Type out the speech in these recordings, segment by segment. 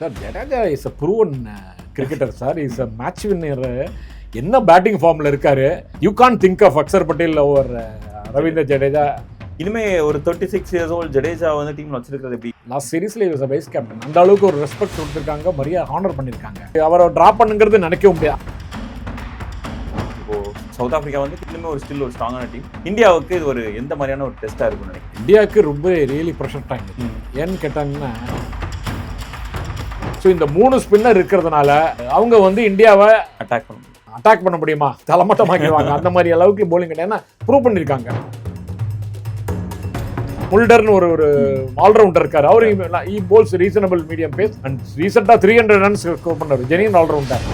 Sir Jadeja is a proven cricketer sir is a match winner என்ன batting ஃபார்ம்ல இருக்காரு? You can think of Axar Patel over Ravindra Jadeja இனிமே ஒரு thirty six years old Jadeja வந்து டீம்ல வச்சிருக்கிறது எப்படி? லாஸ்ட் சீரீஸ்ல இஸ் வைஸ் கேப்டன் அந்த அளவுக்கு ஒரு ரெஸ்பெக்ட் கொடுத்துருக்காங்க. மரியாதை ஹானர் பண்ணியிருக்காங்க அவரை ட்ராப் பண்ணுங்கிறது நினைக்க முடியாது. சவுத் ஆப்பிரிக்கா வந்து இன்னுமே ஒரு ஸ்டில் ஒரு ஸ்ட்ராங்கான டீம் இந்தியாவுக்கு இது ஒரு எந்த மாதிரியான ஒரு டெஸ்டா இருக்கும்னு நினைக்கிறேன் இந்தியாவுக்கு ரொம்ப ரியலி ப்ரெஷர் டைம் ஏன்னு கேட்டாங்கன்னா ஸோ இந்த மூணு ஸ்பின்னர் இருக்கிறதுனால அவங்க வந்து இந்தியாவை அட்டாக் பண்ண அட்டாக் பண்ண முடியுமா? தலைமட்டமாக்கிடுவாங்க. அந்த மாதிரி அளவுக்கு போலிங் ஏன்னா ப்ரூவ் பண்ணியிருக்காங்க முல்டர்னு ஒரு ஒரு ஆல்ரவுண்டர் இருக்காரு. அவரு he bowls reasonable medium pace and ரீசெண்டாக த்ரீ ஹண்ட்ரட் ரன்ஸ் ஸ்கோர் பண்ணாரு. Genuine allrounder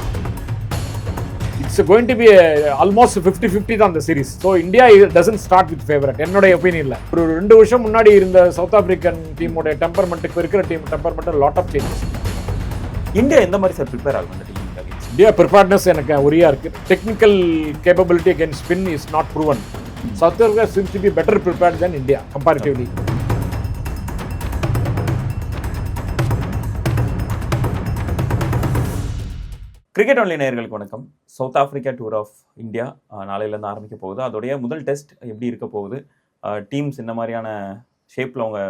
it's going to be almost fifty fifty தான் அந்த series so India doesn't start with favourite என்னுடைய ஒப்பீனியன்ல ஒரு ரெண்டு வருஷம் முன்னாடி இருந்த சவுத் ஆப்பிரிக்கன் டீமோட டெம்பர்மெண்ட்டுக்கு இருக்கிற team temperament lot of changes India எந்த மாதிரி சார் ப்ரிப்பேர் ஆகும் அந்த இந்தியா ப்ரிப்பேர்ட்னஸ் எனக்கு உரியா இருக்கு. Technical capability again spin is not proven South Africa seems to be better prepared than India comparatively cricket only நேயர்களுக்கு வணக்கம். South Africa tour of India நாளையிலேருந்து ஆரம்பிக்க போகுது. அதோடைய முதல் டெஸ்ட் எப்படி இருக்க போகுது? டீம்ஸ் இந்த மாதிரியான ஷேப்பில் அவங்க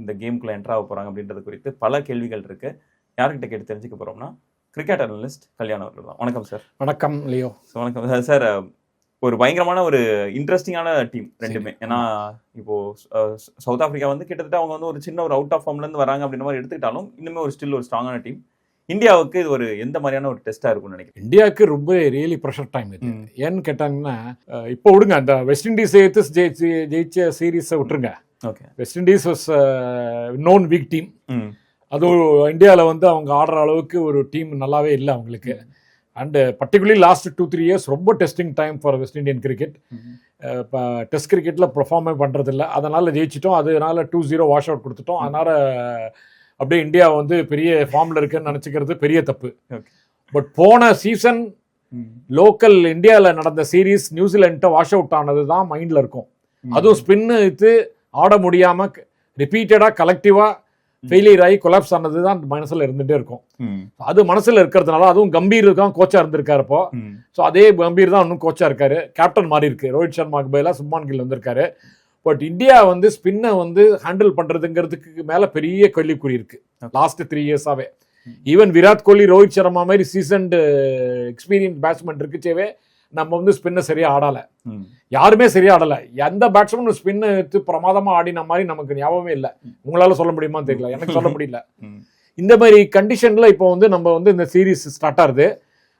இந்த கேம்குள்ளே என்ட்ரு ஆக போகிறாங்க அப்படின்றது குறித்து பல கேள்விகள் இருக்கு. யார்கிட்ட கேட்டு தெரிஞ்சுக்க போகிறோம்னா கிரிக்கெட் அனலிஸ்ட் கல்யாணம் அவர்கள் தான். வணக்கம் சார் வணக்கம் லியோ. வணக்கம். சார் ஒரு பயங்கரமான ஒரு இன்ட்ரெஸ்டிங்கான டீம் ரெண்டுமே. ஏன்னா இப்போ சவுத் ஆப்பிரிக்கா வந்து கிட்டத்தட்ட அவங்க வந்து ஒரு சின்ன ஒரு அவுட் ஆஃப் ஃபார்ம்ல இருந்து வராங்க அப்படின்ற மாதிரி எடுத்துக்கிட்டாலும் இன்னுமே ஒரு ஸ்டில் ஒரு ஸ்ட்ராங்கான டீம் இந்தியாவுக்கு இது ஒரு எந்த மாதிரியான ஒரு டெஸ்டா இருக்கும்னு நினைக்கிறேன் இந்தியாவுக்கு ரொம்ப ரியலி ப்ரெஷர் டைம் இது. ஏன்னு கேட்டாங்கன்னா இப்போ விடுங்க அந்த வெஸ்ட் இண்டீஸ் எடுத்து ஜெயிச்சு ஜெயிச்ச சீரீஸை விட்டுருங்க. Okay. West Indies was known weak team அதுவும் இந்தியாவில் வந்து அவங்க ஆடுற அளவுக்கு ஒரு டீம் நல்லாவே இல்லை அவங்களுக்கு. And particularly last two three years ரொம்ப testing time for West Indian cricket. இப்போ டெஸ்ட் கிரிக்கெட்டில் பெர்ஃபார்மே பண்ணுறதில்ல அதனால் ஜெயிச்சிட்டோம். அதனால டூ ஜீரோ வாஷ் அவுட் கொடுத்துட்டோம். அதனால் அப்படியே இந்தியா வந்து பெரிய ஃபார்மில் இருக்குன்னு நினச்சிக்கிறது பெரிய தப்பு. பட் போன சீசன். லோக்கல் இந்தியாவில் நடந்த சீரீஸ் நியூசிலாண்ட்டை வாஷ் அவுட் ஆனது தான் மைண்டில் இருக்கும். அதுவும் ஸ்பின்னு இது ஆட முடியாமல் ரிப்பீட்டடாக கலெக்டிவாக ஃபெயிலியர் ஆகி கொலாப்ஸ் ஆனது தான் மனசில் இருந்துகிட்டே இருக்கும். அது மனசில் இருக்கிறதுனால அதுவும் கம்பீர் தான் கோச்சா இருந்திருக்காரு இப்போ. ஸோ அதே கம்பீர் தான் இன்னும் கோச்சா இருக்காரு. கேப்டன் மாறி இருக்கு. ரோஹித் சர்மாக்கு பதிலாக சுப்மான் கில் வந்திருக்காரு. பட் இந்தியா வந்து ஸ்பின்னை வந்து ஹேண்டில் பண்றதுங்கிறதுக்கு மேல பெரிய கேள்விக்குறி இருக்கு. லாஸ்ட் த்ரீ இயர்ஸாவே ஈவன் விராட் கோலி ரோஹித் சர்மா மாதிரி சீசன்டு எக்ஸ்பீரியன்ஸ் பேட்ஸ்மேன் இருக்குச்சேவே நம்ம வந்து ஸ்பின்னை சரியா ஆடல. யாருமே சரியா ஆடல. எந்த பேட்ஸ்மேனும் ஸ்பின் எடுத்து பிரமாதமா ஆடின மாதிரி நமக்கு ஞாபகமே இல்லை. உங்களால சொல்ல முடியுமான்னு தெரியல. எனக்கு சொல்ல முடியல. இந்த மாதிரி கண்டிஷன்ல இப்போ வந்து நம்ம வந்து இந்த சீரிஸ் ஸ்டார்ட் ஆகுது.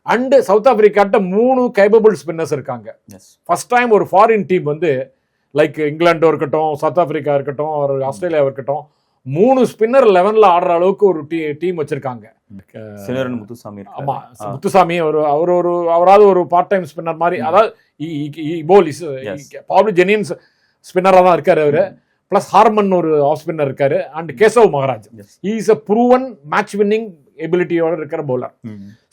அண்டு சவுத் ஆப்பிரிக்காட்ட மூணு கேபபிள் ஸ்பின்னர்ஸ் இருக்காங்க. ஃபர்ஸ்ட் டைம் ஒரு ஃபாரின் டீம் வந்து லைக் இங்கிலாந்து இருக்கட்டும் சவுத் ஆப்பிரிக்கா இருக்கட்டும் ஒரு ஆஸ்திரேலியா இருக்கட்டும் மூணு ஸ்பின்னர் லெவன்ல ஆடுற அளவுக்கு ஒரு டீ டீம் வச்சிருக்காங்க சிவரன் முத்துசாமி. ஆமா. முத்துசாமி ஒரு அவர் ஒரு அவராவது ஒரு பார்ட் டைம் ஸ்பின்னர் மாதிரி அதாவது bowl is Yes. Probably genuines ஸ்பின்னராக தான் இருக்காரு அவரு பிளஸ் ஹார்மன் ஒரு ஆஃப் ஸ்பின்னர் இருக்காரு and Keshav Maharaj. Is a proven match winning எபிலிட்டியோட இருக்கிற பவுலர்.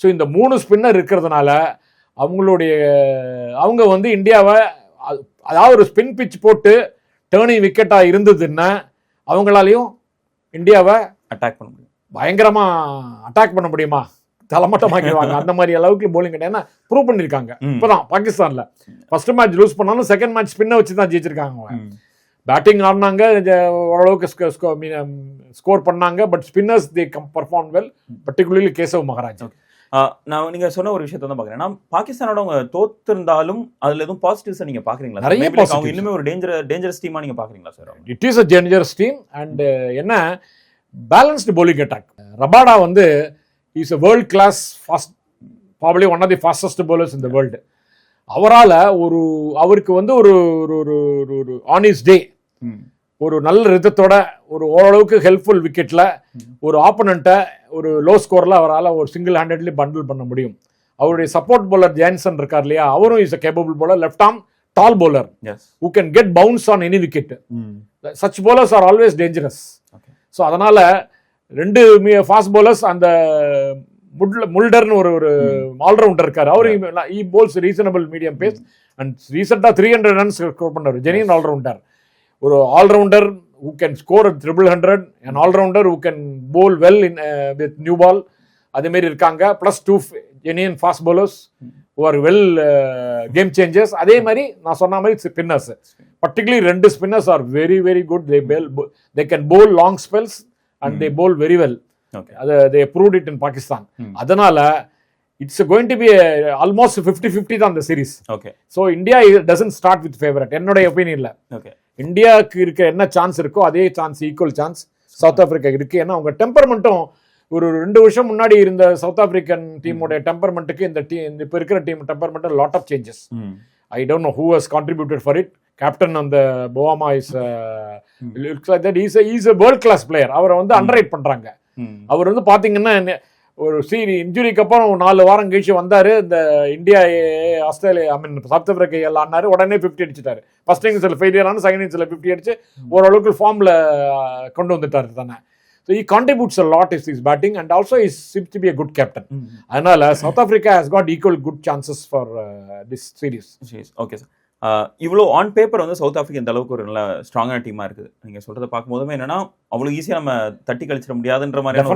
ஸோ இந்த மூணு ஸ்பின்னர் இருக்கிறதுனால அவங்களுடைய அவங்க வந்து இந்தியாவை அதாவது ஒரு ஸ்பின் பிச் போட்டு டேர்னிங் விக்கெட்டாக இருந்ததுன்னா அவங்களாலையும் இந்தியாவை அட்டாக் பண்ண முடியும். பயங்கரமா அட்டாக் பண்ண முடியுமா? தலைமட்டமாக்கிடுவாங்க. அந்த மாதிரி அளவுக்கு போலிங் ஏன்னா ப்ரூவ் பண்ணிருக்காங்க. ம். இப்பதான் பாகிஸ்தான்ல. ஃபர்ஸ்ட் மேட்ச் லூஸ் பண்ணாலும் செகண்ட் மேட்ச் ஸ்பின்னை வச்சு தான் ஜெயிச்சிருக்காங்க. பேட்டிங் ஆடினாங்க ஓரளவுக்கு ஸ்கோர் பண்ணாங்க but spinners they came perform well particularly Keshav Maharaj. நான் நீங்க சொன்ன ஒரு விஷயத்தை தான் பாக்குறேன் பாகிஸ்தானோட அவங்க தோத்திருந்தாலும் அதுல எதுவும் பாசிட்டிவ்ஸ் நீங்க பாக்குறீங்களா நிறைய அவங்க. இன்னுமே ஒரு டேஞ்சர் டேஞ்சரஸ் டீமா நீங்க பாக்குறீங்களா sir? It is a dangerous team and என்ன? Balanced bowling attack. ரபாடா வந்து is a world class fast probably one of the fastest in the world அவரால் ஒரு அவருக்கு வந்து ஒரு ஒரு ஒரு ஒரு ஒரு ஆனிஸ் டே ஒரு நல்ல ரிதத்தோட ஒரு ஓரளவுக்கு ஹெல்ப்ஃபுல் விக்கெட்டில் ஒரு ஆப்பனண்ட்டை ஒரு லோ ஸ்கோரில் அவரால் ஒரு சிங்கிள் ஹேண்டட்லி பண்டில் பண்ண முடியும். அவருடைய சப்போர்ட் bowler ஜான்சன் இருக்கார் இல்லையா? அவரும் is a capable bowler left arm tallest who can get bounce on any wicket. Such bowlers are always dangerous. So அதனால ரெண்டு ஃபாஸ்ட் bowlers அந்த முட்ல முல்டர்னு ஒரு ஒரு ஆல்ரவுண்டர் இருக்காரு. அவரு he bowls reasonable medium pace and ரீசெண்டாக த்ரீ ஹண்ட்ரட் ரன்ஸ் ஸ்கோர் பண்ணார் genuine allrounder ஒரு allrounder who can score triple hundred and allrounder who can bowl well in with new ball அதே மாதிரி இருக்காங்க. Plus two genuine fast bowlers are well game changers அதே மாதிரி நான் சொன்ன மாதிரி ஸ்பின்னர்ஸ் பர்டிகுலர்லி ரெண்டு spinners are very very good they பேல் they can bowl long spells and they bowl very well அது they proved it in Pakistan. அதனால it's going to be almost fifty fifty தான் அந்த series okay so India doesn't start with favourite என்னுடைய ஒப்பீனியன்ல okay இந்தியாவுக்கு இருக்க என்ன chance இருக்கோ அதே chance equal chance South Africa இருக்கு. ஏன்னா அவங்க டெம்பர்மெண்ட்டும் ஒரு ரெண்டு வருஷம் முன்னாடி இருந்த சவுத் ஆப்பிரிக்கன் டீமோட டெம்பர்மெண்ட்டுக்கு இந்த டீம் இப்போ இருக்கிற team temperament lot of changes I don't know who has contributed for it captain அந்த Bavuma is looks like that is is world class player அவரை வந்து அண்டர்ரைட் பண்றாங்க. ம். அவர் வந்து பாத்தீங்கன்னா என்ன- ஒரு சீரி இன்ஜுரிக்கு அப்புறம் நாலு வாரம் கழிச்சு வந்தாரு. இந்த India Australia I mean South Africa எல்லாம் ஆனாரு உடனே ஃபிஃப்டி அடிச்சிட்டாரு. ஃபர்ஸ்ட் இன்னிங்ஸ்ல ஃபெயிலியர் ஆன செகண்ட் இன்னிங்ஸ்ல ஃபிஃப்டி அடிச்சு ஓரளவுக்கு ஃபார்ம்ல கொண்டு வந்துட்டாரு தானே. So he contributes a lot is is batting and also is seems to be a good captain அதனால South Africa has got equal good chances for this series okay sir இவ்வளோ on paper வந்து South Africa இந்த அளவுக்கு ஒரு நல்ல ஸ்ட்ராங்கான டீமா இருக்குது. நீங்க சொல்றதை பார்க்கும்போதுமே என்னன்னா அவ்வளோ ஈஸியா நம்ம தட்டி கழிச்சிட முடியாதுன்ற மாதிரியான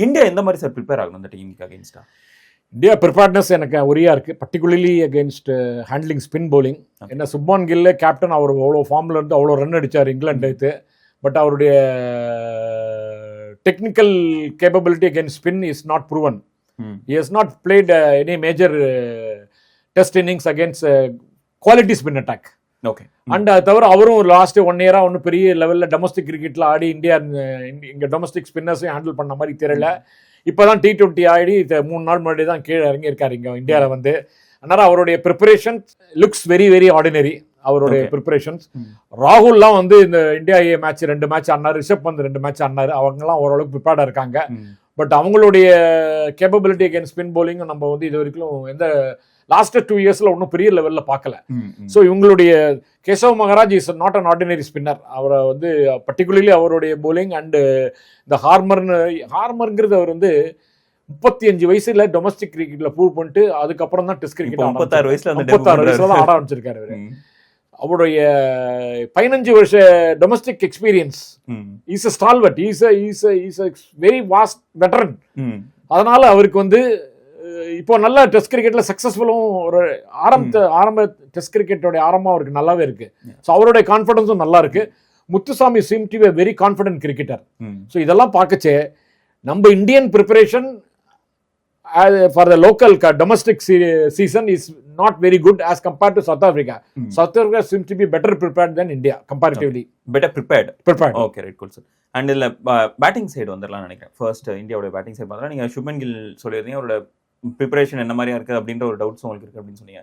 இந்தியா எந்த மாதிரி சார் ப்ரிப்பேர் ஆகணும் அந்த டீமுக்கு அகேன்ஸ்டா இந்தியா ப்ரிப்பேர்ட்னஸ் எனக்கு உரியா இருக்கு. Particularly against handling spin Okay. என்ன சுப்மான் கில்ல கேப்டன் அவர் அவ்வளோ ஃபார்ம்ல இருந்து அவ்வளோ ரன் அடிச்சார் இங்கிலாந்து எடுத்து பட் அவருடைய technical capability against spin is not proven ம். He has not played uh, any major uh, test innings okay and அது தவிர அவரும் லாஸ்ட் ஒன் இயரா ஒன்றும் பெரிய லெவல்ல டொமஸ்டிக் கிரிக்கெட்ல ஆடி இந்தியா இங்க- டொமஸ்டிக் ஸ்பின்னர்ஸையும் ஹேண்டில் பண்ண மாதிரி தெரியல. இப்பதான் டி டுவெண்ட்டி ஆடி மூணு நாள் முன்னாடி தான் கீழே இறங்கியிருக்காரு இங்க இந்தியால வந்து. அதனால அவருடைய preparation looks very very ordinary அவருடைய. ப்ரிப்பரேஷன்ஸ் ம். ராகுல்லாம் வந்து இந்த இந்தியா ஏ மேட்ச் ரெண்டு மேட்ச் ஆடினாரு ரிஷப் பந்த் ரெண்டு மேட்ச் ஆடினாரு அவங்கலாம் ஓரளவுக்கு ப்ரிப்பேர்டா இருக்காங்க. பட் அவங்களுடைய கேப்பபிலிட்டி அகேன்ஸ்ட் ஸ்பின் bowling நம்ம வந்து இது வரைக்கும் எந்த லாஸ்ட் டூ இயர்ஸ்ல ஒன்றும் பெரிய லெவல்ல பார்க்கல. ஸோ இவங்களுடைய Keshav Maharaj is not an ordinary spinner அவரை வந்து பர்டிகுலர்லி அவருடைய bowling அண்ட் இந்த ஹார்மர்னு ஹார்மருங்கிறது அவர் வந்து முப்பத்தி அஞ்சு வயசுல டொமஸ்டிக் கிரிக்கெட்ல ப்ரூவ் பண்ணிட்டு அதுக்கப்புறம் தான் டெஸ்ட் கிரிக்கெட் முப்பத்தாறு வயசுல முப்பத்தாறு வயசுல தான் ஆட. ஆரம்பிச்சிருக்காரு அவரு. அவருடைய பதினஞ்சு வருஷ domestic experience is a stalwart is is is very vast veteran அதனால அவருக்கு வந்து இப்போ நல்ல டெஸ்ட் கிரிக்கெட்ல சக்சஸ்ஃபுல்லும் ஒரு ஆரம்ப ஆரம்ப டெஸ்ட் கிரிக்கெட்டோட ஆரம்பம் அவருக்கு நல்லாவே இருக்கு. ஸோ அவருடைய கான்ஃபிடன்ஸும் நல்லா இருக்கு. Muthusamy seems to very confident cricketer. So இதெல்லாம் பார்க்கச்சே நம்ம Indian preparation for the local domestic season is not very good as compared to South Africa. South Africa seems to be better prepared than India comparatively better prepared? Prepared okay right cool sir and இதில் batting side வந்துடலாம் நினைக்கிறேன். First இந்தியாவோட batting side பார்த்தா நீங்கள் சுப்மன் கில் சொல்லியிருந்தீங்க. அவரோட preparation என்ன மாதிரியா இருக்குது அப்படின்ற ஒரு டவுட்ஸ் உங்களுக்கு இருக்குது அப்படின்னு சொன்னீங்க.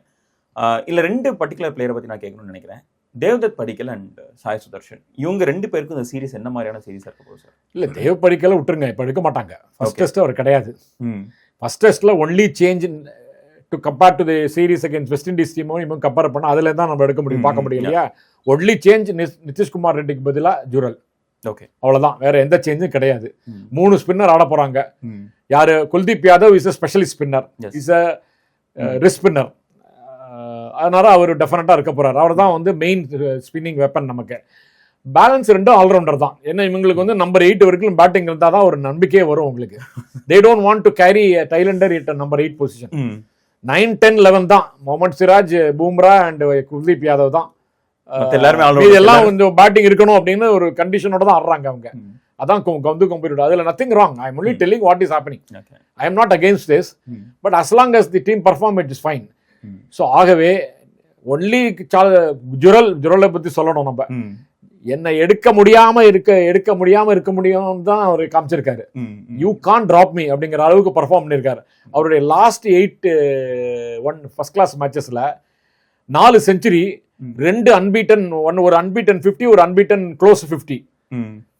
இல்லை ரெண்டு பர்டிகுலர் பிளேயரை பற்றி நான் கேட்கணும்னு நினைக்கிறேன். தேவ்தத் படிக்கல் அண்ட் சாய் சுதர்ஷன். இவங்க ரெண்டு பேருக்கும் இந்த சீரிஸ் என்ன மாதிரியான சீரிஸ் இருக்க போகுது சார் இல்ல தேவ படிக்கல விட்டுருங்க. இப்ப எடுக்க மாட்டாங்க. ஃபர்ஸ்ட். டெஸ்ட் அவர் கிடையாது. ஃபர்ஸ்ட் டெஸ்ட்ல only change to compare to the series against West Indies டீமும் இவங்க கம்பேர் பண்ணா அதுல தான் நம்ம எடுக்க முடியும் பார்க்க முடியும் இல்லையா? ஒன்லி சேஞ்ச் நிதிஷ்குமார் ரெட்டிக்கு பதிலா ஜுரல். ஓகே. அவ்வளவுதான். வேற எந்த சேஞ்சும் கிடையாது. மூணு ஸ்பின்னர் ஆட போறாங்க. யாரு? Kuldeep Yadav is a specialist spinner. Is a risk spinner அதனால அவர் டெஃபினட்டா இருக்க போறாரு. அவர் தான் வந்து மெயின் ஸ்பின்னிங் வெப்பன் நமக்கு. பேலன்ஸ் ரெண்டும் ஆல்ரவுண்டர் தான். ஏன்னா இவங்களுக்கு வந்து நம்பர் எயிட் வரைக்கும் பேட்டிங் இருந்தால் தான் ஒரு நம்பிக்கையே வரும் உங்களுக்கு. They don't want to carry tailender it number eight position nine ten eleven தான். முகமது சிராஜ் பூம்ரா அண்ட் குல்தீப் யாதவ் தான். எல்லாருமே. எல்லாம் கொஞ்சம் பேட்டிங் இருக்கணும் அப்படின்னு ஒரு கண்டிஷனோட தான் ஆடுறாங்க அவங்க. அதான் வந்து கம்பீட் அதுல nothing wrong I am only telling what is happening I am not against this but as long as the team perform it is fine so ஆகவே ஒன்லி ஜுரல் ஜுரலை பத்தி சொல்லணும் நம்ம. என்ன எடுக்க முடியாம இருக்க எடுக்க முடியாம இருக்க முடியும் தான் அவர் காமிச்சிருக்காரு. யூ கான் டிராப் மீ அப்படிங்கிற அளவுக்கு பர்ஃபார்ம் பண்ணியிருக்காரு அவருடைய last eight one first class மேட்சஸ்ல நாலு செஞ்சுரி. ரெண்டு அன்பீட்டன் ஒன் ஒரு அன்பீட்டன் ஃபிஃப்டி ஒரு அன்பீட்டன் க்ளோஸ் ஃபிஃப்டி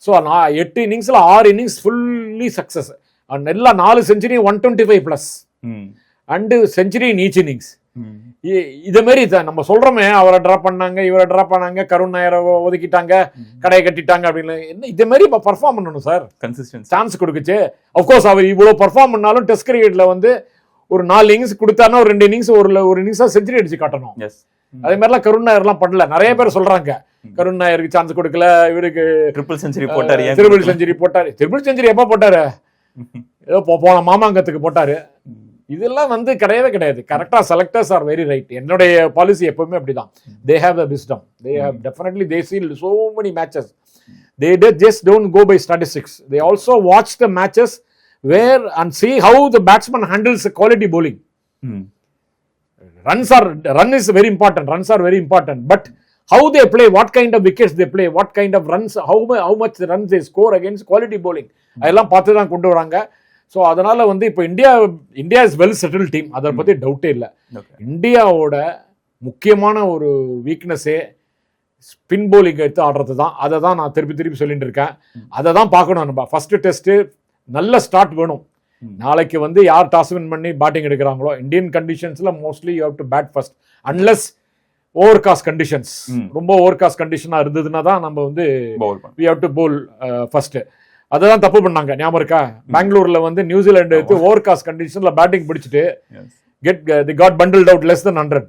ஸோ நான் எட்டு இன்னிங்ஸ்ல ஆறு இன்னிங்ஸ் ஃபுல்லி சக்சஸ் எல்லா நாலு century one twenty five plus and century each innings இதே மாதிரி நம்ம சொல்றோமே அவரை ட்ராப் பண்ணாங்க இவரை ட்ராப் பண்ணாங்க கருண் நாயரை ஒதுக்கிட்டாங்க கடையை கட்டிட்டாங்க அப்படின்னு. என்ன இதே மாதிரி இப்போ பர்ஃபார்ம் பண்ணணும் சார் கன்சிஸ்டன்சி சான்ஸ் கொடுக்குச்சு. அஃப்கோர்ஸ் அவர் இவ்வளோ பர்ஃபார்ம் பண்ணாலும் டெஸ்ட் கிரிக்கெட்ல வந்து ஒரு நாலு இன்னிங்ஸ் கொடுத்தாருன்னா ஒரு ரெண்டு இன்னிங்ஸ் ஒரு ஒரு இன்னிங்ஸா செஞ்சுரி அடிச்சு காட்டணும். எஸ் அதே மாதிரிலாம் கருண் நாயர்லாம் பண்ணல. நிறைய பேர் சொல்றாங்க. கருண் நாயருக்கு சான்ஸ் கொடுக்கல இவருக்கு ட்ரிபிள் செஞ்சுரி போட்டார் ஏன் திருபிள் செஞ்சுரி போட்டாரு. திருபிள் செஞ்சுரி எப்போ போட்டாரு? ஏதோ போ- போன மாமாங்கத்துக்கு போட்டாரு. இதெல்லாம் வந்து கிடையவே கிடையாது. கரெக்டா செலக்டர்ஸ் ஆர் வெரி ரைட் என்னுடைய பாலிசி எப்பவுமே அப்படிதான். They have the wisdom they have definitely they seen so many matches they just don't go by statistics they also watch the matches where and see how the batsman handles quality bowling hmm. runs are run is very important runs are very important but how they play what kind of wickets they play what kind of runs how mu- how much runs they score against quality bowling அதெல்லாம் பார்த்து தான் கொண்டு வராங்க so அதனால வந்து இப்போ India India is well settle team அதை பத்தி டவுட்டே இல்லை. இந்தியாவோட முக்கியமான ஒரு வீக்னஸே ஸ்பின் bowling எடுத்து ஆடுறது தான் அதை தான் நான் திருப்பி திருப்பி சொல்லிட்டு இருக்கேன் அதை தான் பார்க்கணும் நம்ம ஃபர்ஸ்ட் டெஸ்ட் நல்ல ஸ்டார்ட் வேணும். நாளைக்கு வந்து யார் டாஸ் வின் பண்ணி பேட்டிங் எடுக்கிறாங்களோ Indian கண்டிஷன்ஸ்ல mostly you have to bat first unless over cost conditions. ரொம்ப ஓவர் காஸ்ட் கண்டிஷனா இருந்ததுன்னா தான் நம்ம வந்து we have to bowl first தான் தப்பு பண்ணாங்க. ஞாபகம் இருக்கா? பெங்களூர்ல வந்து நியூசிலாந்து எடுத்து ஓவர் காஸ்ட் கண்டிஷன்ல பேட்டிங் பிடிச்சிட்டு. Get the got bundled out less than hundred.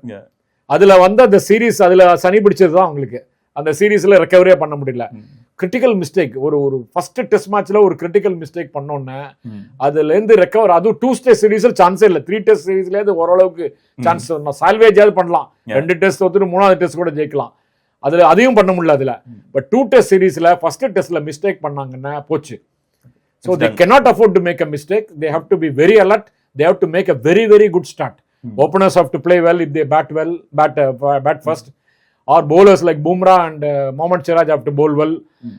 அதுல வந்து அந்த சீரிஸ் அதுல சனி பிடிச்சது தான் அவங்களுக்கு. அந்த சீரீஸ்ல ரெக்கவரியே பண்ண முடியல. கிரிட்டிக்கல் மிஸ்டேக் ஒரு ஒரு ஃபர்ஸ்ட் டெஸ்ட் மேட்ச்ல ஒரு கிரிட்டிக்கல் மிஸ்டேக் பண்ணோன்னே. அதுல இருந்து ரெக்கவர் அதுவும் டூ ஸ்டேட் சீரீஸ்ல சான்ஸே இல்லை. த்ரீ டெஸ்ட் சீரீஸ்ல ஓரளவுக்கு சான்ஸ் சால்வேஜாவது பண்ணலாம். ரெண்டு டெஸ்ட் ஒத்துட்டு மூணாவது டெஸ்ட் கூட ஜெயிக்கலாம். அதுல அதையும் பண்ண முடியல அதுல. பட் டூ டெஸ்ட் சீரீஸ்ல ஃபர்ஸ்ட் டெஸ்ட்ல மிஸ்டேக் பண்ணாங்கன்னா போச்சு. So they done. cannot afford to make a mistake. They have to be very alert. They have to make a very very good start. openers have to play well. If they bat well bat uh, Bumrah and uh, Mohammad Siraj have to bowl well.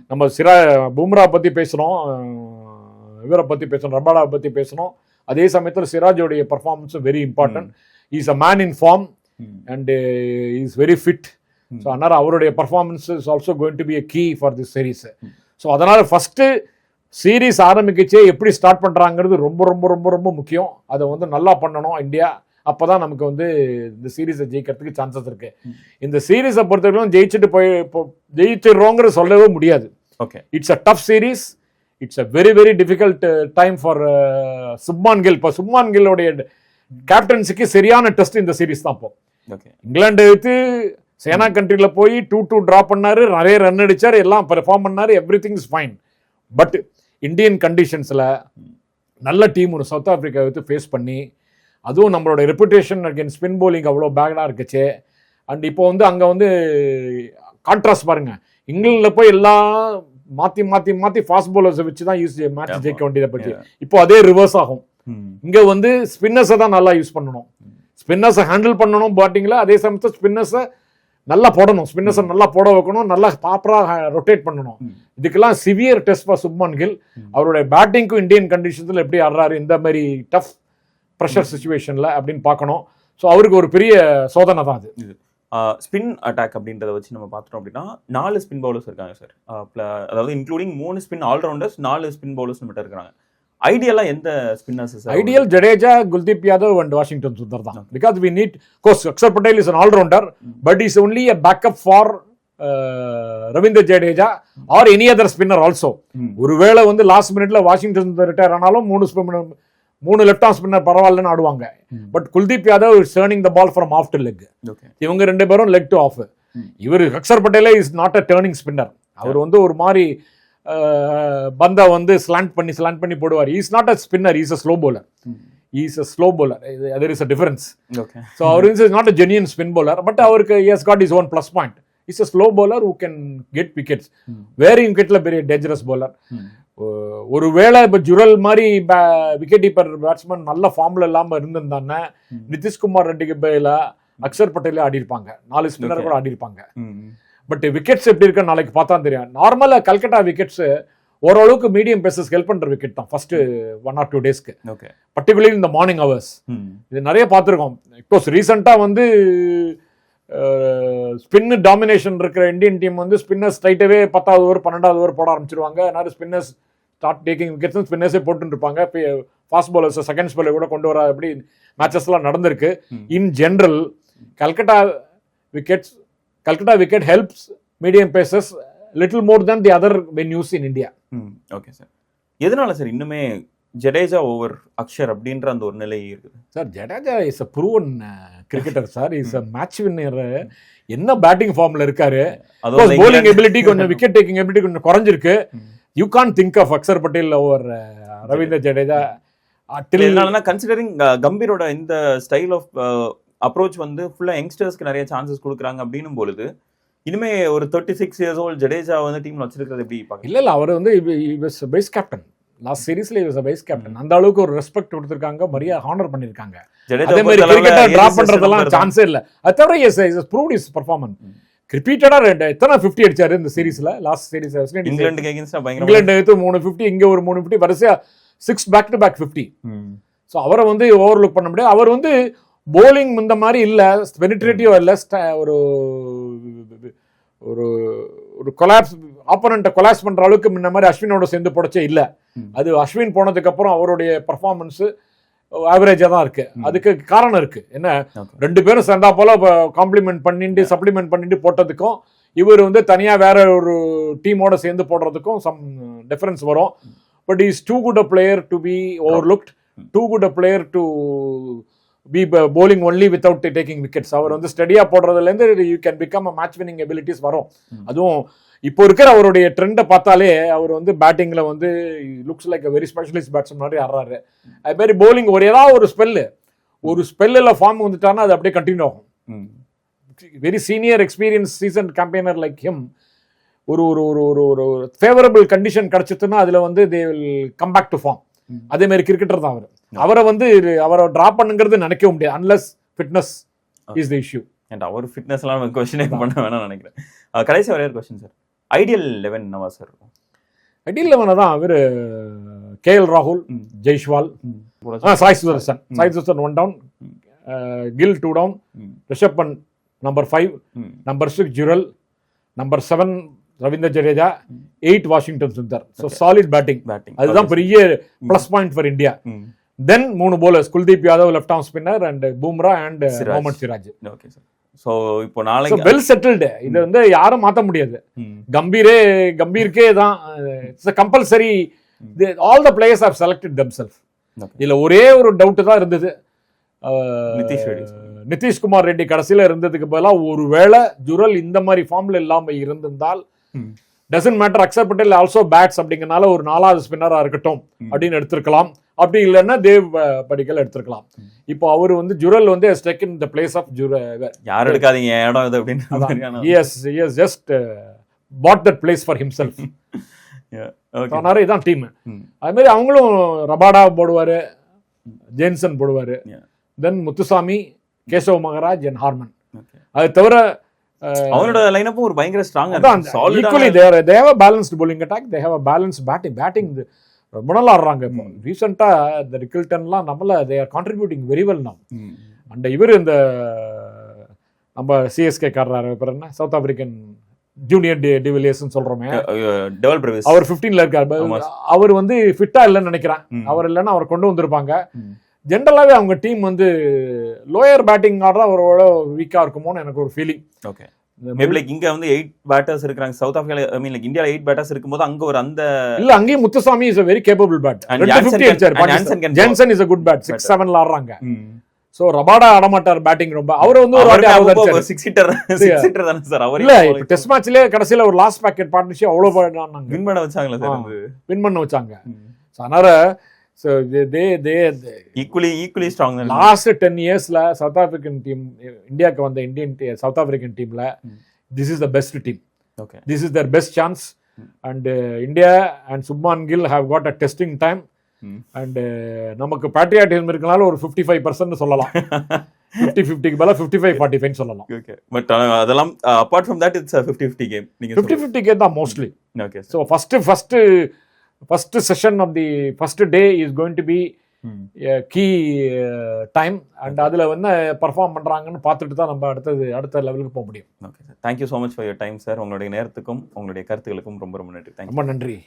நம்ம சிரா பும்ரா பத்தி பேசுறோம் அஹ், இவரை பத்தி பேசணும் Rabada பத்தி பேசணும் அதே சமயத்தில் சிராஜோடைய பர்ஃபார்மன்ஸும் very important is a man in form. And is very fit so அதனால் அவருடைய performance is also going to be a key for this series so அதனால் ஃபஸ்ட்டு சீரீஸ் ஆரம்பிக்கச்சே எப்படி ஸ்டார்ட் பண்ணுறாங்கிறது ரொம்ப ரொம்ப ரொம்ப ரொம்ப முக்கியம். அதை வந்து நல்லா பண்ணணும் இந்தியா. அப்போ தான் நமக்கு வந்து இந்த சீரீஸை ஜெயிக்கிறதுக்கு சான்சஸ் இருக்கு. இந்த சீரீஸை பொறுத்தவரைக்கும் ஜெயிச்சுட்டு போய் இப்போ ஜெயிச்சிடுறோங்கிறது சொல்லவே முடியாது. Okay it's a tough series it's a very very difficult time for Shubman Gill இப்போ சுப்மான் கில்லோடைய கேப்டன்சிக்கு சரியான டெஸ்ட் இந்த சீரீஸ் தான் இப்போ. ஓகே இங்கிலாந்து எடுத்து சேனா கண்ட்ரில போய் டூ டூ டிரா பண்ணாரு. நிறைய ரன் அடிச்சாரு. எல்லாம் பெர்ஃபார்ம் பண்ணாரு. Everything is fine but Indian கண்டிஷன்ஸ்ல நல்ல டீம் ஒரு சவுத் ஆப்பிரிக்கா எடுத்து ஃபேஸ் பண்ணி அதுவும் நம்மளோட ரெப்புடேஷன் அகேன் ஸ்பின் bowling அவ்வளோ பேக்டாக இருக்குச்சு. அண்ட் இப்போ வந்து அங்கே வந்து கான்ட்ராஸ்ட் பாருங்க. இங்கிலாந்துல போய் எல்லாம் மாத்தி மாத்தி மாத்தி ஃபாஸ்ட் bowlers வச்சு தான் யூஸ் மேட்ச். ஜெயிக்க வேண்டியதை பற்றி. இப்போ அதே ரிவர்ஸ் ஆகும். இங்க வந்து ஸ்பின்னர்ஸை தான் நல்லா யூஸ் பண்ணணும். ஸ்பின்னர்ஸை ஹேண்டில் பண்ணணும் பேட்டிங்ல அதே சமயத்தில் ஸ்பின்னர்ஸை நல்லா போடணும். ஸ்பின்னர்ஸை நல்லா போட வைக்கணும் நல்லா ப்ராப்பராக ரொட்டேட் பண்ணணும். இதுக்கெல்லாம் severe test for Shubman Gill அவருடைய பேட்டிங்க்கும் இந்தியன் கண்டிஷன்ஸில் எப்படி ஆடுறாரு இந்த மாதிரி டஃப் ப்ரெஷர் சுச்சுவேஷன்ல அப்படின்னு பார்க்கணும். ஸோ அவருக்கு ஒரு பெரிய சோதனை தான் அது. ஸ்பின் அட்டாக் அப்படின்றத வச்சு நம்ம பார்த்துட்டோம் அப்படின்னா நாலு ஸ்பின் பவுலர்ஸ் இருக்காங்க சார். அதாவது இன்க்ளூடிங் மூணு ஸ்பின் ஆல்ரவுண்டர்ஸ் நாலு ஸ்பின் பவுலர்ஸ் மட்டும் இருக்காங்க ஐடியலா எந்த spinners sir? Ideal Jadeja Kuldeep Yadav and Washington Sundar தான். Because we need course Axar Patel is an all rounder but is only a backup for Ravindra Jadeja or any other spinner also. ஒருவேளை வந்து last மினிட்ல Washington retire ஆனாலும் மூணு spinner மூணு left arm spinner பரவாயில்லன்னு ஆடுவாங்க. But Kuldeep Yadav is turning the ball from off to leg இவங்க ரெண்டு பேரும் லெக் டு ஆஃப் இவர் Axar பட்டேலே is not a turning spinner அவர் வந்து ஒரு மாதிரி பந்தா வந்து ஸ்லாண்ட் பண்ணி ஸ்லாண்ட் பண்ணி போடுவார். Is not a spinner is a slow bowler. Is a slow bowler. There is a difference so our is not a genuine spin bowler பட் அவருக்கு he's got his own plus point is a slow bowler who can get wickets வேற விக்கெட்ல பெரிய dangerous bowler. ஒ- ஒருவேளை இப்போ ஜுரல் மாதிரி wicket keeper batsman நல்ல ஃபார்ம்ல இல்லாம இருந்திருந்தானே நிதிஷ்குமார் ரெட்டிக்கு பேல அக்ஷர் பட்டேலே ஆடி இருப்பாங்க நாலு ஸ்பின்னர். கூட ஆடி இருப்பாங்க பட் விக்கெட்ஸ் எப்படி இருக்குன்னு நாளைக்கு பார்த்தா தெரியும். நார்மலா கல்கட்டா விக்கெட்ஸ் ஓரளவுக்கு மீடியம் பேசஸ் ஹெல்ப் பண்ற விக்கெட் தான். ஃபர்ஸ்ட் ஒன் ஆர் டூ டேஸ்க்கு பர்டிகுலர்லி இந்த மார்னிங் ஹவர்ஸ் இது நிறைய பார்த்துருக்கோம். இப்போஸ் ரீசெண்டாக வந்து ஸ்பின்னு டாமினேஷன் இருக்கிற இந்தியன் டீம் வந்து ஸ்பின்னர்ஸ் ஸ்ட்ரைட்டாகவே பத்தாவது ஓவர் பன்னெண்டாவது ஓவர் போட ஆரம்பிச்சிருவாங்க. நிறைய ஸ்பின்னர்ஸ் ஸ்டார்ட் டேக்கிங் விக்கெட்ஸ் ஸ்பின்னர்ஸே போட்டுட்டு இருப்பாங்க ஃபாஸ்ட் bowlers செகண்ட் ஸ்பெல்ல கூட கொண்டு வர அப்படி மேட்சஸ்லாம் நடந்திருக்கு. In general Calcutta wickets Calcutta wicket helps medium pacers little more than the other venues in India okay sir எதனால சார் இன்னுமே ஜடேஜா ஓவர் அக்ஷர் அப்படின்ற அந்த ஒரு நிலை இருக்குது? Sir Jadeja is a proven cricketer sir is a match winner என்ன batting ஃபார்ம்ல இருக்காரு? போலிங் எபிலிட்டி கொஞ்சம் விக்கெட் டேக்கிங் எபிலிட்டி கொஞ்சம் குறைஞ்சிருக்கு. You can't think of Axar Patel over Ravindra Jadeja எதனாலனா கன்சிடரிங் கம்பீரோட இந்த ஸ்டைல் ஆஃப் அப்ரோச் வந்து ஃபுல்லா யங்ஸ்டர்ஸ்க்கு நிறைய சான்சஸ் கொடுக்குறாங்க அப்படின்னும் பொழுது இனிமே ஒரு thirty six years old Jadeja வந்து டீம்ல வச்சிருக்கிறது எப்படி பாக்க இல்ல இல்ல அவர் வந்து வைஸ் கேப்டன் லாஸ்ட் சீரீஸ்ல இவஸ் வைஸ் கேப்டன் அந்த அளவுக்கு ஒரு ரெஸ்பெக்ட் கொடுத்திருக்காங்க மரியா ஹானர் பண்ணிருக்காங்க ஜடேஜா அதே மாதிரி கிரிக்கெட்டர் டிராப் தான். சான்ஸே இல்ல. அது தவிர he is proved his performance hmm. ரிப்பீட்டடா ரெண்டு எத்தனை 50 அடிச்சாரு இந்த சீரீஸ்ல லாஸ்ட் சீரீஸ் பயங்கரமா இங்கிலாந்து எடுத்து மூணு 50 இங்க ஒரு மூணு 50 வரிசையா சிக்ஸ் பேக் டு பேக் 50 ம். ஸோ அவரை வந்து ஓவர்லுக் பண்ண முடியாது அவர் வந்து போலிங் இந்த மாதிரி இல்ல பெனிட்ரேட்டிவ் இல்ல ஒரு ஒரு ஒரு கொலாப்ஸ் ஆப்போனண்ட்டை கொலாப்ஸ் பண்ற அளவுக்கு முன்ன மாதிரி அஸ்வினோட சேர்ந்து புடைச்சே இல்ல. அது அஸ்வின் போனதுக்கு அப்புறம் அவருடைய பர்ஃபார்மன்ஸ் ஆவரேஜா தான் இருக்கு. அதுக்கு காரணம் இருக்கு. என்ன. ரெண்டு பேரும் சேர்ந்தா போல காம்ப்ளிமெண்ட் பண்ணிட்டு சப்ளிமெண்ட் பண்ணிட்டு போட்டதுக்கும் இவர் வந்து தனியா வேற ஒரு டீமோட சேர்ந்து போடுறதுக்கும் சம் டிஃபரன்ஸ் வரும். But is too good a player to be overlooked too good a player to be bowling only without taking wickets அவர் வந்து ஸ்டடியா போடுறதுலேருந்து you can become a match winning abilities வரும். அதுவும் இப்போ இருக்கிற அவருடைய ட்ரெண்டை பார்த்தாலே அவர் வந்து பேட்டிங்ல வந்து looks like very specialist batsman மாதிரி ஆடுறாரு. அது மாதிரி bowling ஒரு ஏதாவது ஒரு ஸ்பெல்லு ஒரு ஸ்பெல்லில் ஃபார்ம் வந்துட்டான்னா அது அப்படியே கண்டினியூ ஆகும். Very senior experience season campaigner like him ஒரு ஒரு ஒரு ஒரு ஒரு ஃபேவரபிள் கண்டிஷன் கிடைச்சதுன்னா அதுல வந்து they will come back to form. அதே மாதிரி கிரிக்கெட்டர் தான் அவர். அவரை வந்து அவரை டிராப் பண்ணுங்கிறது நினைக்க முடியாது unless fitness is the issue and our fitness எல்லாம் நம்ம கொஸ்டினே பண்ண வேணாம் நினைக்கிறேன். கடைசி ஒரே ஒரு கொஸ்டின் சார் ஐடியல் லெவன் என்னவா சார் இருக்கும் அடியில் லெவனை தான் அவர் கே எல் ராகுல். Jaiswal Sai Sudharsan. Sai Sudharsan one down. Gill two down hmm. Rishabh Pant number five. Number six Jurel number seven Ravindra Jadeja. Eight Washington Sundar so. Solid batting batting அதுதான் பெரிய plus point for India. Then மூணு bowlers Kuldeep Yadav left arm spinner and Bumrah and. Mohammed Siraj okay sir so இப்போ நாளைக்கு well settled இது வந்து யாரும் மாத்த முடியாது. கம்பீரே கம்பீர்க்கே தான் it's compulsory all the players have selected them self. இதுல ஒரே ஒரு டவுட் தான் இருந்தது. நிதிஷ் ரெட்டி நிதிஷ்குமார் ரெட்டி கடைசியில இருந்ததுக்கு பதிலாக ஒருவேளை ஜுரல் இந்த மாதிரி ஃபார்ம்ல இல்லாம இருந்திருந்தால். Doesn't matter Axar Patel also bats அப்படிங்கறனால ஒரு நாலாவது ஸ்பின்னரா இருக்கட்டும். அப்படின்னு எடுத்திருக்கலாம். அப்படி இல்லைன்னா தேவ் படிக்கல் எடுத்திருக்கலாம். இப்போ அவர் வந்து ஜுரல் வந்து take in the place of ஜுர யாரும் எடுக்காதீங்க என் இடம் இது அப்படின்னு yes yes just put that place for himself சொன்னாரு இதான் டீம். அது மாதிரி அவங்களும் ரபாடா போடுவாரு ஜேன்சன் போடுவாரு. Then Muthusamy Keshav Maharaj and Harmer அது தவிர அவனோட லைனப்பும் ஒரு பயங்கர இருக்கு equally there they have balanced bowling attack they have a balanced batting ரொம்ப நல்லா ஆடுறாங்க இப்போ. ம். ரீசெண்டா இந்த ரிக்கில்டன்லாம் நம்மள they are contributing very well நம். அண்ட் இவர் இந்த நம்ம சிஎஸ்கே காரர் பேர் என்ன? சவுத் ஆப்பிரிக்கன் ஜூனியர் டி டிவிலியர்ஸ்னு பிரவேஸ் அவர் 15ல இருக்காரு. அவர் வந்து ஃபிட்டா இல்லைன்னு நினைக்கிறேன். அவர் இல்லைன்னா அவர் கொண்டு வந்திருப்பாங்க. ம். ஜென்ரலாவே அவங்க டீம் வந்து லோயர் பேட்டிங் ஆடுறா அவரோட வீக்கா இருக்குமோன்னு எனக்கு ஒரு ஃபீலிங் ஓகே மேபி லைக் இங்க வந்து எயிட் பேட்டர்ஸ் இருக்காங்க South Africa I mean like இந்தியால எயிட் பேட்டர்ஸ் இருக்கும்போது அங்க ஒரு அந்த இல்ல அங்கேயும் Muthusamy is a very capable bat Jansen is good bat six. செவன்ல ஆடுறாங்க. சோ ரபாடா ஆடமாட்டார் பேட்டிங் ரொம்ப. அவர் வந்து ஒரு. சிக்ஸ் ஹிட்டர் சிக்ஸ் ஹிட்டர் தானே சார் அவர் இல்ல டெஸ்ட் மேட்ச்லயே கடைசியில ஒரு லாஸ்ட் பேக்கெட் பார்ட்னர்ஷிப் அவ்வளவு வின் பண்ண வச்சாங்களே வின் பண்ண வச்சாங்க. So, அதனால so they they equally equally strong last ten இயர்ஸ்ல சவுத் ஆப்பிரிக்கன் டீம் இந்தியாவுக்கு வந்த இந்தியன் சவுத் ஆப்பிரிக்கன் டீம்ல. This is the best team okay this is the best chance. And India and Shubman Gill have got a testing time. And நமக்கு patriotism இருக்கனால ஒரு fifty five percent சொல்லலாம். Fifty ஃபிஃப்டிக்கு பதிலாக fifty five forty five சொல்லலாம் okay but அதெல்லாம் apart from that it's fifty fifty game நீங்க fifty ஃபிஃப்டிக்கே தான் mostly okay so first first first session of the first day is going to be key time and அதுல வந்து perform பண்றாங்கன்னு பார்த்துட்டு தான் நம்ம அடுத்தது அடுத்த லெவலுக்கு போக முடியும். Okay sir thank you so much for your time sir உங்களுடைய நேரத்துக்கும் உங்களுடைய கருத்துக்களுக்கும் ரொம்ப ரொம்ப நன்றி. ரொம்ப நன்றி.